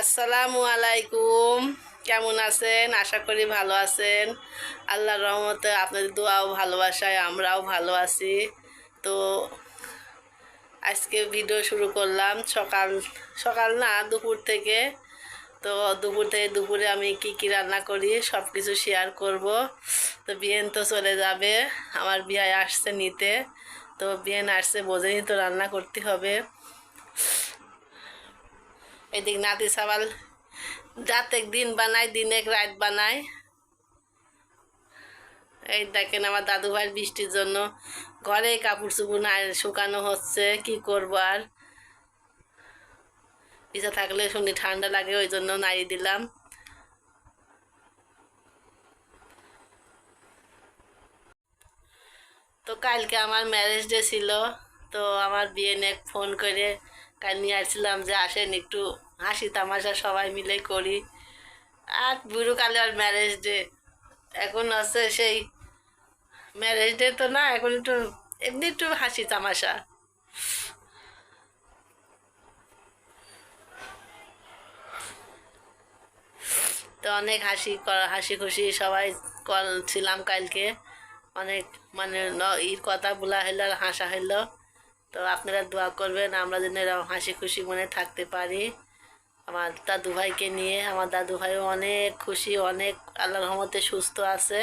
আসসালামু আলাইকুম। কেমন আছেন? আশা করি ভালো আছেন। আল্লাহর রহমতে আপনাদের দোয়াও ভালোবাসায়, আমরাও ভালো আছি। তো আজকে ভিডিও শুরু করলাম সকাল সকাল না দুপুর থেকে। তো দুপুর থেকে দুপুরে আমি কি কি রান্না করি সব কিছু শেয়ার করব। তো বিয়েন তো চলে যাবে, আমার বিয়ে আসছে নিতে। তো বিয়েন আসছে, বোঝেনি তো রান্না করতে হবে। এদিক নাতি সাবাল রাতেক দিন বানায় দিনেক রাত বানায়। এই দেখেন আমার দাদু ভাইয়ের বৃষ্টির জন্য ঘরে কাপড় চুপড় না শুকানো হচ্ছে, কি করব আর? পিছা থাকলে শুনি ঠান্ডা লাগে, ওই জন্য নাড়ি দিলাম। তো কালকে আমার ম্যারেজ ডে ছিল, তো আমার বিয়ে নেক ফোন করে কাল নিয়ে আসছিলাম যে আসেন একটু হাসি তামাশা সবাই মিলে করি। আর বুড়ো কালে আর ম্যারেজ ডে এখন আছে সেই ম্যারেজ ডে তো না, এখন একটু, এমনি একটু হাসি তামাশা। তো অনেক হাসি হাসি খুশি সবাই কল ছিলাম কালকে। অনেক মানে ইর কথা বলা হইল আর হাসা হইল। তো আপনারা দোয়া করবেন, আমরা যেন এরকম হাসি খুশি মনে থাকতে পারি। আমার দাদু ভাইকে নিয়ে, আমার দাদু ভাইও অনেক খুশি, অনেক আল্লাহ রহমতে সুস্থ আছে।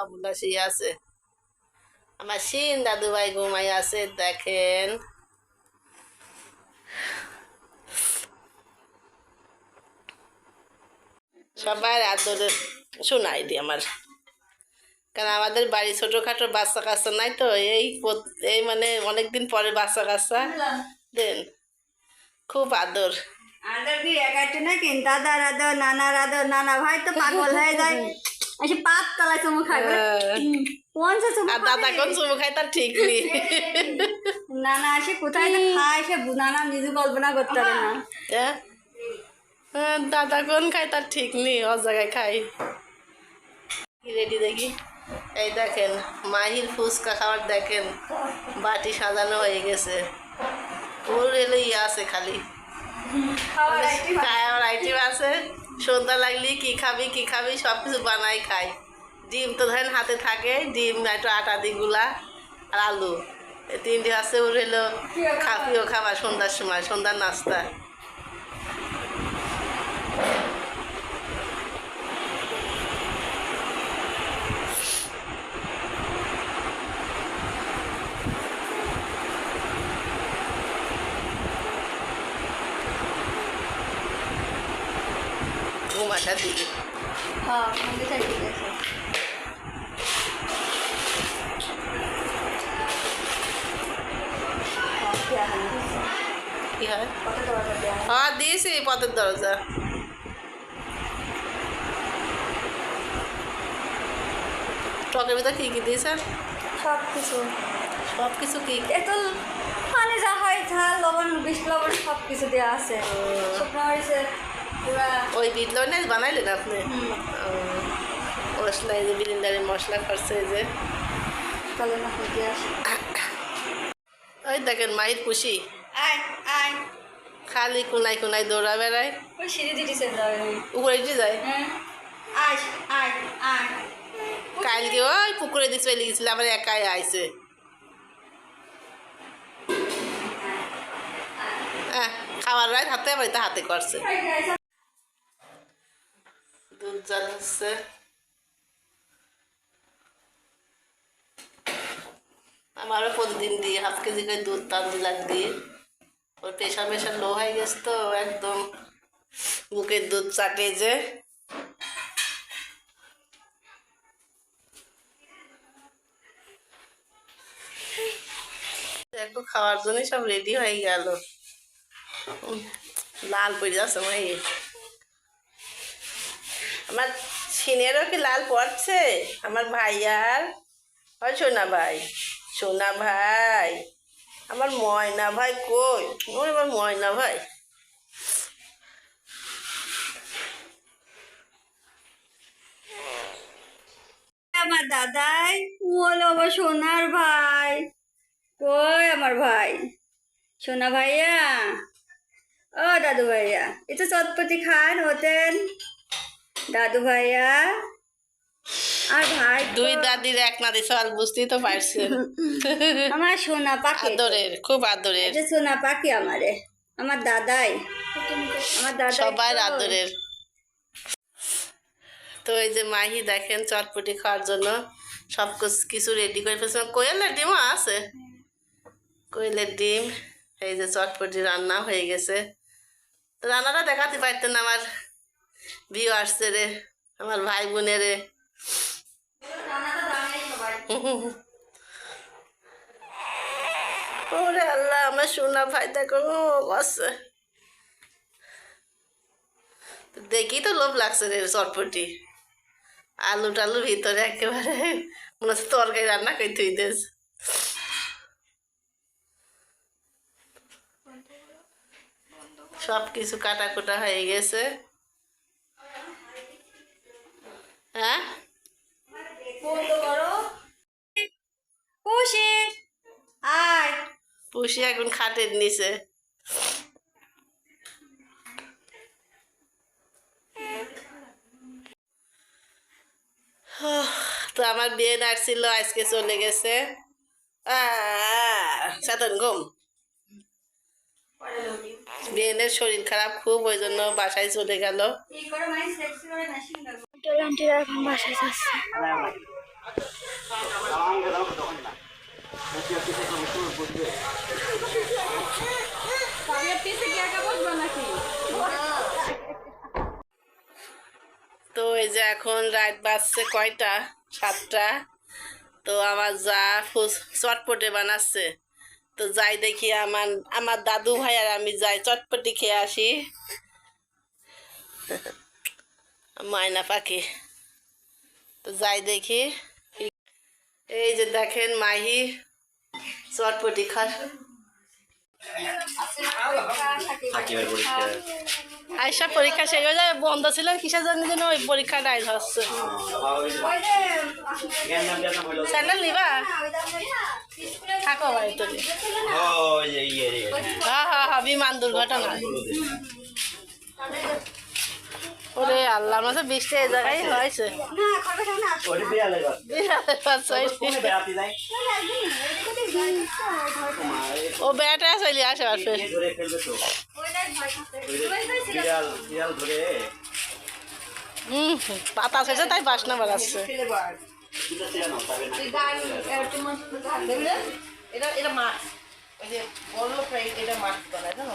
আবুল্লা আছে। আমার সিন দাদু ভাই ঘুমাই আছে, দেখেন। সবাই আদরে শোনাই দি আমার। কারণ আমাদের বাড়ি ছোটোখাটো বাচ্চা কাচ্চা নাই তো এই এই মানে অনেকদিন পরে বাচ্চা কাচ্চা। দেন খুব আদর। আদর কি একাটি নাকি দাদার আদর নানার আদর নানা ভাই তো পাগল হয়ে যায়। এসে পাত তলায় চুমু খাবে হ্যাঁ। কোন সে চুমু দাদা কোন চুমু খায় তার ঠিক নেই। নানা এসে কোথায় খায় সে নানা নিজে কল্পনা করতে পারে না। হ্যাঁ? হ্যাঁ, দাদা কোন খায় তার ঠিক নেই অ জায়গায় খাই রেডি দেখি। এই দেখেন মাহির ফুচকা খাবার দেখেন বাটি সাজানো হয়ে গেছে। ওর এলে ইয়ে আছে খালি। খাওয়ার আইটেম আছে। সন্ধ্যা লাগলি কি খাবি কি খাবি সব কিছু বানাই খাই। ডিম তো ধরেন হাতে থাকে ডিম একটু আটা দি গুলা আর আলু। তিনটে আছে ওর হলো খা প্রিয় খাবার সন্ধ্যার সময় সন্ধ্যার নাস্তা। আসার দিকে হ্যাঁ ঠিক আছে। হ্যাঁ। কি হয়? হ্যাঁ দিয়েছি পথের দরজা। টকের ভিতরে কী কী দিয়েছেন সব কিছু সব কিছু কী? এত মানে যা হয় ঝাল লবণ বিষ লবণ সব কিছু দেওয়া আছে শুকনো পুরা ওই বিট লবণে বানাইলেন আপনি? মশলা এই যে বিরিন্দারের মশলা খরচে এই যে। ওই দেখেন মাহির খুশি। খালি কোনায় কোনায় দৌড়া বেড়ায়। উপরে উঠে যায়। কালকে ওই পুকুরে দিয়ে চলে গেছিল আবার একাই আইছে। হ্যাঁ খাবার রাত হাতে এটা হাতে করছে। দুধ হচ্ছে আমারও প্রতিদিন দিই হাফ কেজি করে দুধ তান দিলাম দিয়ে। ওর প্রেশার মেশার লো হয়ে গেছে তো, একদম বুকের দুধ চাটে যে। খাওয়ার জন্য সব রেডি হয়ে গেল। লাল পড়ে যাচ্ছে মাই আমার সিনেরও কি লাল পড়ছে? আমার ভাইয়ার? হয় সোনা ভাই সোনা ভাই, আমার ময়না ভাই কই? ওই আমার ময়না ভাই। আমার দাদাই হলো আমার সোনার ভাই। কই আমার ভাই? সোনা ভাইয়া? ও দাদু ভাইয়া এটা চটপটি খান হতেন দাদু ভাইয়া? আর ভাই দুই দাদির এক নাতি সবাল বুঝতেই তো পারছেন। আমার সোনা পাখি। আদরের খুব আদরের। এটা সোনা পাখি আমারে। আমার দাদাই। আমার দাদাই সবার আদরের। তো এই যে মাহি দেখেন চটপটি খাওয়ার জন্য সব কিছু- রেডি করে ফেলছে। কোয়েলের ডিমও আছে? কোয়েলের ডিম এই যে চটপটি রান্না হয়ে গেছে। রান্নাটা দেখাতে পারতেন আমার আসছে রে, আমার ভাই বোনেরে। ওরে আল্লাহ, আমার সোনা ভাই দেখো দেখি তো লোভ লাগছে রে চটপটি। আলু টালু ভিতরে একেবারে, মনে হচ্ছে তরকারি রান্না করে তুই দেস সব কিছু কাটা কুটা হয়ে গেছে। হ্যাঁ? বন্ধ আয়। পুষি এখন খাটের নিচে তো আমার বিয়ে নাড়ছিল আজকে চলে গেছে। সাতন ঘুম। বিয়েনের শরীর খারাপ খুব ওই জন্য বাসায় চলে গেল। তো এই যে এখন রাত বাজছে কয়টা? সাতটা। তো আমার যা চটপটে বানাচ্ছে। তো যাই দেখি আমার আমার দাদু ভাই আর আমি যাই চটপটি খেয়ে আসি। ময়না পাখি তো যাই দেখি এই যে দেখেন মাহি চটপটি খা থাকিবার পরীক্ষা শেষ হয়ে যায় বন্ধ ছিল কিসের জন্য যেন ওই পরীক্ষাটা আইস হচ্ছে স্যান্ডেল নিবা? থাকো বাড়ি তো। ও এই ইয়ে হ্যাঁ হ্যাঁ হ্যাঁ বিমান দুর্ঘটনা। ওরে আল্লাহ মাসে বৃষ্টি এই জায়গায় হয়েছে। ও বেটা চলে আসে আসে হুম পাতা শেষে তাই বাসনা বাড়াচ্ছে। এটা এটা মাছ। ওই যে বড় ফ্রাই এটা মাছ বানায় জানো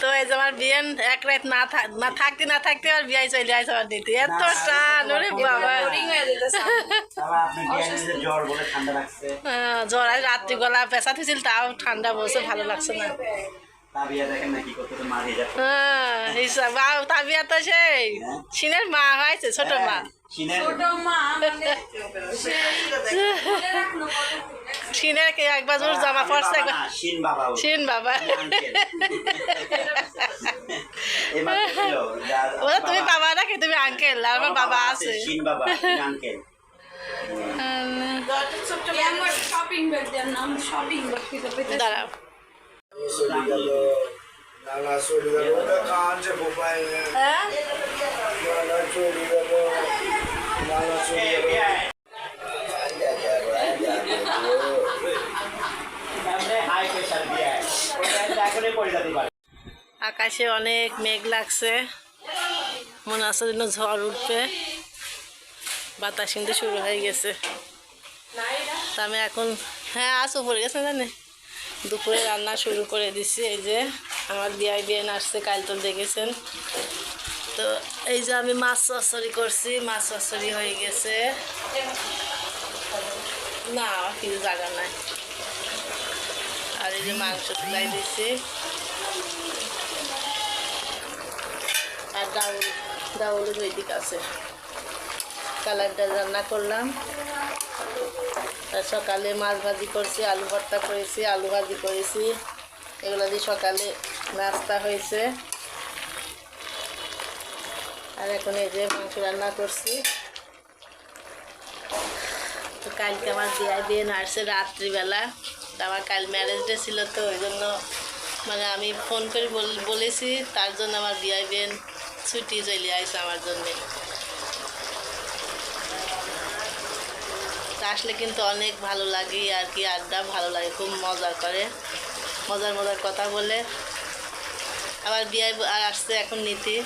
তো এই যে আমার বিয়ে এক রাত না থাক- না থাকতে না থাকতে আর বিয়ে চলে আসে আমার দিতে। এত টান ওরে বাবা। জ্বর হ্যাঁ, জ্বর আর রাত্রি গলা পেঁচা থুছিল তাও ঠান্ডা বসে ভালো লাগছে না। তা বিয়া দেখেন না কি করতে তো মা হিসাব করতে। হ্যাঁ তাবিয়া তো সেই। সিনের মা হয়েছে ছোট মা। চীনের সিনের কে একবার জোর জামা পড়ছে একবার। বাবা। সিন বাবা। ওরা তুমি বাবা নাকি? তুমি আঙ্কেল আমার বাবা আছে বাবা আঙ্কেল দাঁড়াও গেল নানা চলে গেল ওটা কাঁদছে মোবাইল নানা চলে গেল নানা চলে গেল হাই প্রেশার বিয়া ওটা এখনই পড়ে যেতে পারে আকাশে অনেক মেঘ লাগছে। মনে আছে যেন ঝড় উঠবে। বাতাস কিন্তু শুরু হয়ে গেছে। তা আমি এখন হ্যাঁ আসো পড়ে গেছে জানে? দুপুরে রান্না শুরু করে দিছি। এই যে আমার বিয়াই বিয়ে আসছে, কাল তো দেখেছেন। তো এই যে আমি মাছ চচ্চড়ি করছি, মাছ চচ্চড়ি হয়ে গেছে। না কিছু জায়গা নাই। আর এই যে মাংস তুলাই দিছি। আর ডাউল ডাউল ওইদিক আছে। কালারটা রান্না করলাম। আর সকালে মাছ ভাজি করছি, আলু ভর্তা করেছি, আলু ভাজি করেছি। এগুলো দিয়ে সকালে নাস্তা হয়েছে। আর এখন এই যে মাংস রান্না করছি। তো কালকে আমার বিয়ে বিয়ে আসছে রাত্রিবেলা। আমার কাল ম্যারেজ ডে ছিল তো, ওই জন্য মানে আমি ফোন করে বল- বলেছি, তার জন্য আমার বিয়ে বিয়ে ছুটি চলে আসছে আমার জন্যে। আসলে কিন্তু অনেক ভালো লাগে আর কি আড্ডা, ভালো লাগে, খুব মজা করে। মজার মজার কথা বলে। আবার বিয়ে আর আসছে এখন নীতি।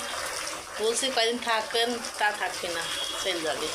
বলছি কয়দিন থাকবেন, তা থাকবে না, চলে যাবে।